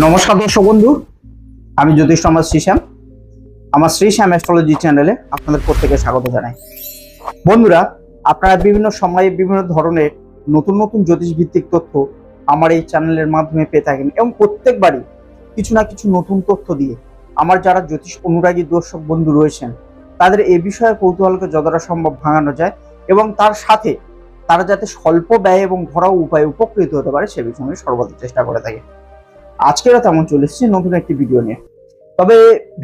নমস্কার দর্শক বন্ধু, আমি জ্যোতিষ আমার শ্রীশ্যাম। আমার শ্রীশ্যাম অ্যাস্ট্রোলজি চ্যানেলে আপনাদের প্রত্যেকে স্বাগত জানাই। বন্ধুরা, আপনারা বিভিন্ন সময়ে বিভিন্ন ধরনের নতুন নতুন জ্যোতিষ ভিত্তিক তথ্য আমার এই চ্যানেলের মাধ্যমে পেয়ে থাকেন এবং প্রত্যেকবারই কিছু না কিছু নতুন তথ্য দিয়ে আমার যারা জ্যোতিষ অনুরাগী দর্শক বন্ধু রয়েছেন, তাদের এ বিষয়ে কৌতূহলকে যতটা সম্ভব ভাঙানো যায় এবং তার সাথে তারা যাতে স্বল্প ব্যয় এবং ঘরোয়া উপায়ে উপকৃত হতে পারে সে বিষয়ে সর্বদা চেষ্টা করে থাকি। আজকেরও তেমন চলে এসেছি নতুন একটি ভিডিও নিয়ে। তবে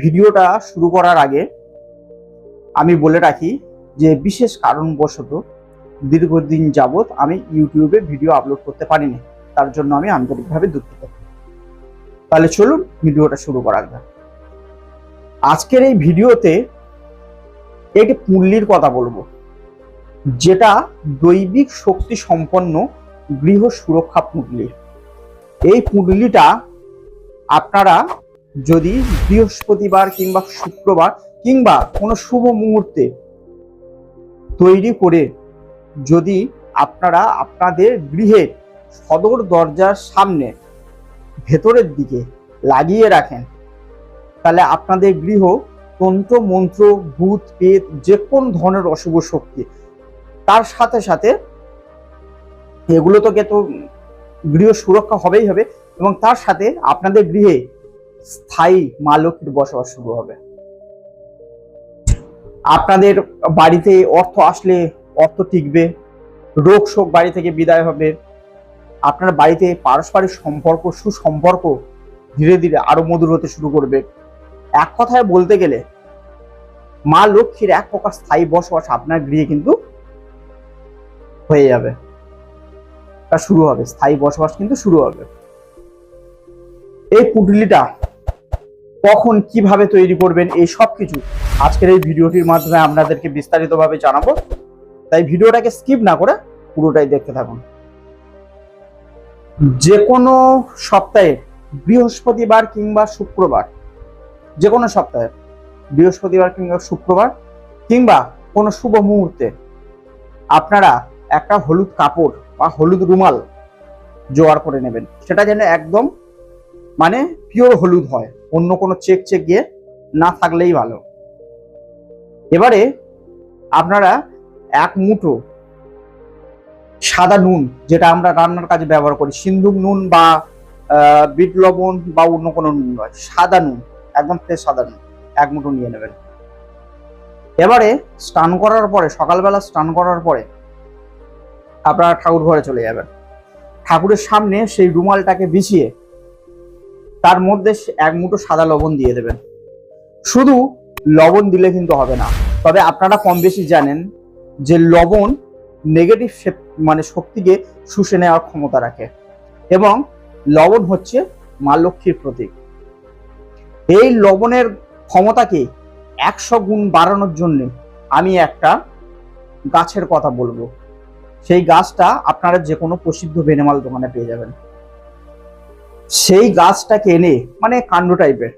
ভিডিওটা শুরু করার আগে আমি বলে রাখি যে বিশেষ কারণবশত দীর্ঘদিন যাবৎ আমি ইউটিউবে ভিডিও আপলোড করতে পারিনি। তার জন্য আমি আন্তরিকভাবে দুঃখিত। তাহলে চলুন ভিডিওটা শুরু করা যাক। আজকের এই ভিডিওতে একটি পুল্লির কথা বলব, যেটা দৈবিক শক্তি সম্পন্ন গৃহ সুরক্ষা পুঁটলি এই পুঁটলিটা আপনারা যদি বৃহস্পতিবার কিংবা শুক্রবার কিংবা কোনো শুভ মুহূর্তে তৈরি করে যদি আপনারা আপনাদের গৃহের সদর দরজার সামনে ভেতরের দিকে লাগিয়ে রাখেন, তাহলে আপনাদের গৃহ তন্ত্র, মন্ত্র, ভূত পেত যে কোন ধরনের অশুভ শক্তি, তার সাথে সাথে এগুলো তো তো গৃহ সুরক্ষা হবেই হবে এবং তার সাথে আপনাদের গৃহে স্থায়ী মা লক্ষ্মীর বসবাস শুরু হবে। আপনাদের বাড়িতে অর্থ আসলে অর্থ টিকবে, রোগ শোক বাড়ি থেকে বিদায় হবে। আপনার বাড়িতে পারস্পরিক সম্পর্ক, সুসম্পর্ক ধীরে ধীরে আরও মধুর হতে শুরু করবে। এক কথায় বলতে গেলে, মা লক্ষ্মীর এক প্রকার স্থায়ী বসবাস আপনার গৃহে কিন্তু হয়ে যাবে। শুরু হবে, স্থায়ী বসবাস কিন্তু শুরু হবে। এই পুটলিটা কখন কীভাবে তৈরি করবেন, এই সব কিছু আজকের এই ভিডিওটির মাধ্যমে আপনাদেরকে বিস্তারিতভাবে জানাব। তাই ভিডিওটাকে স্কিপ না করে পুরোটাই দেখতে থাকুন। যে কোনো সপ্তাহে বৃহস্পতিবার কিংবা শুক্রবার যে কোনো সপ্তাহে বৃহস্পতিবার কিংবা শুক্রবার কিংবা কোনো শুভ মুহূর্তে আপনারা একটা হলুদ কাপড় বা হলুদ রুমাল জোগাড় করে নেবেন। সেটা যেন একদম মানে পিওর হলুদ হয়, অন্য কোনো চেক চেক গিয়ে না থাকলেই ভালো। এবারে আপনারা এক মুঠো সাদা নুন, যেটা আমরা রান্নার কাজে ব্যবহার করি সিন্ধুক নুন বা বিট লবণ বা অন্য কোনো নুন নয়, সাদা নুন, একদম ফ্রেশ সাদা নুন, এক মুঠো নিয়ে নেবেন। এবারে স্নান করার পরে, সকালবেলা স্নান করার পরে আপনারা ঠাকুর ঘরে চলে যাবেন। ঠাকুরের সামনে সেই রুমালটাকে বিছিয়ে তার মধ্যে এক মুঠো সাদা লবণ দিয়ে দেবেন। শুধু লবণ দিলে কিন্তু হবে না। তবে আপনারা কম বেশি জানেন যে লবণ নেগেটিভ মানে শক্তিকে শুষে নেওয়ার ক্ষমতা রাখে। এবং লবণ হচ্ছে মা লক্ষ্মীর প্রতীক। এই লবণের ক্ষমতাকে একশো গুণ বাড়ানোর জন্য আমি একটা গাছের কথা বলব। সেই গাছটা আপনারা যে কোনো প্রসিদ্ধ বেনেমাল দোকানে পেয়ে যাবেন। সেই গাছটাকে এনে মানে কাণ্ড টাইপের,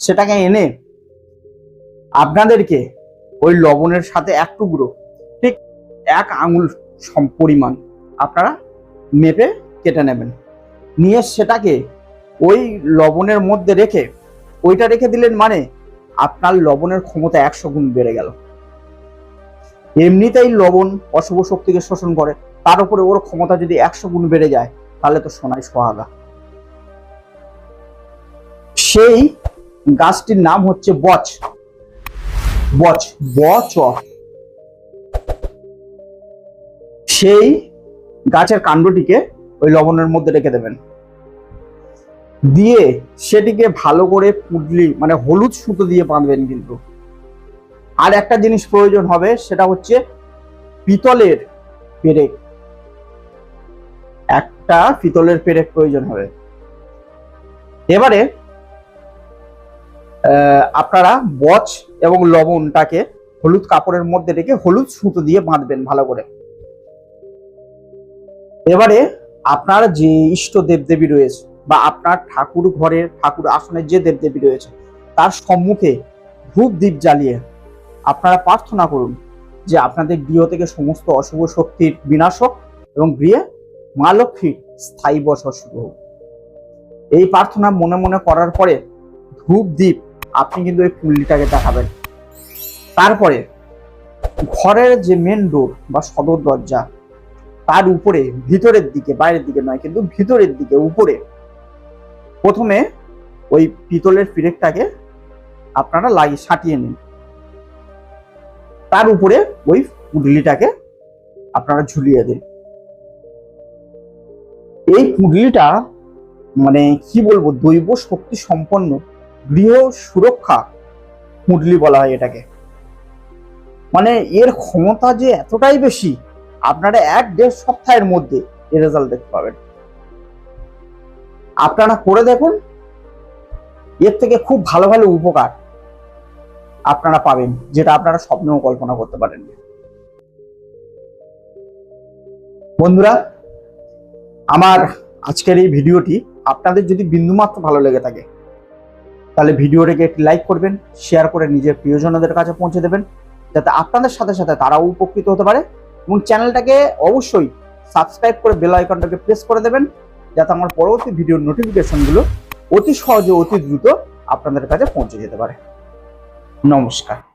সেটাকে এনে আপনাদেরকে ওই লবণের সাথে এক টুকরো, ঠিক এক আঙুল পরিমাণ আপনারা মেপে কেটে নেবেন। নিয়ে সেটাকে ওই লবণের মধ্যে রেখে, ওইটা রেখে দিলেন মানে আপনার লবণের ক্ষমতা একশো গুণ বেড়ে গেল। এমনিতেই লবণ অশুভ শক্তিকে শোষণ করে, তার উপরে ওর ক্ষমতা যদি একশো গুণ বেড়ে যায়, তাহলে তো সোনাই সোহাগা। সেই গাছটির নাম হচ্ছে বচ। বচ বচ সেই গাছের কাণ্ডটিকে ওই লবণের মধ্যে রেখে দেবেন। দিয়ে সেটিকে ভালো করে পুডলি মানে হলুদ সুতো দিয়ে বাঁধবেন কিন্তু। আর একটা জিনিস প্রয়োজন হবে, সেটা হচ্ছে পিতলের পেরেক। একটা পিতলের পেরেক প্রয়োজন হবে। এবারে আপনারা বচ এবং লবণটাকে হলুদ কাপড়ের মধ্যে রেখে হলুদ সুতো দিয়ে বাঁধবেন ভালো করে। এবারে আপনার যে ইষ্ট দেবদেবী রয়েছে বা আপনার ঠাকুর ঘরের, ঠাকুর আসনের যে দেবদেবী রয়েছে, তার সম্মুখে ধূপ দ্বীপ জ্বালিয়ে আপনারা প্রার্থনা করুন যে আপনাদের গৃহ থেকে সমস্ত অশুভ শক্তির বিনাশক এবং গৃহে মা লক্ষ্মীর স্থায়ী বসবাস শুরু হোক। এই প্রার্থনা মনে মনে করার পরে ধূপ দ্বীপ আপনি কিন্তু এই কুণ্ডলিটাকে দেখাবেন। তারপরে ঘরের যে মেন ডোর বা সদর দরজা, তার উপরে, ভিতরের দিকে, বাইরের দিকে নয়, কিন্তু ভিতরের দিকে, উপরে প্রথমে ওই পিতলের ফিরেকটাকে আপনারা লাগিয়ে সাটিয়ে নিন। তার উপরে ওই পুডলিটাকে আপনারা ঝুলিয়ে দিন। এই পুডলিটা মানে কি বলব, দৈব শক্তি সম্পন্ন গৃহ সুরক্ষা পুডলি বলা হয় এটাকে। মানে এর ক্ষমতা যে এতটাই বেশি, আপনারা এক দেড় সপ্তাহের মধ্যে এর রেজাল্ট দেখতে পাবেন। আপনারা করে দেখুন, এর থেকে খুব ভালো ভালো উপকার। আপনারা পাবেন, যেটা আপনারা স্বপ্নেও কল্পনা করতে পারেন। বন্ধুরা, আমার আজকের এই ভিডিওটি আপনাদের যদি বিন্দুমাত্র ভালো লেগে থাকে, তাহলে ভিডিওটাকে একটি লাইক করবেন, শেয়ার করে নিজের প্রিয়জনদের কাছে পৌঁছে দেবেন, যাতে আপনাদের সাথে সাথে তারাও উপকৃত হতে পারে এবং চ্যানেলটাকে অবশ্যই সাবস্ক্রাইব করে বেল আইকনটাকে প্রেস করে দেবেন, যাতে আমার পরবর্তী ভিডিওর নোটিফিকেশনগুলো অতি সহজে, অতি দ্রুত আপনাদের কাছে পৌঁছে যেতে পারে। নমস্কার।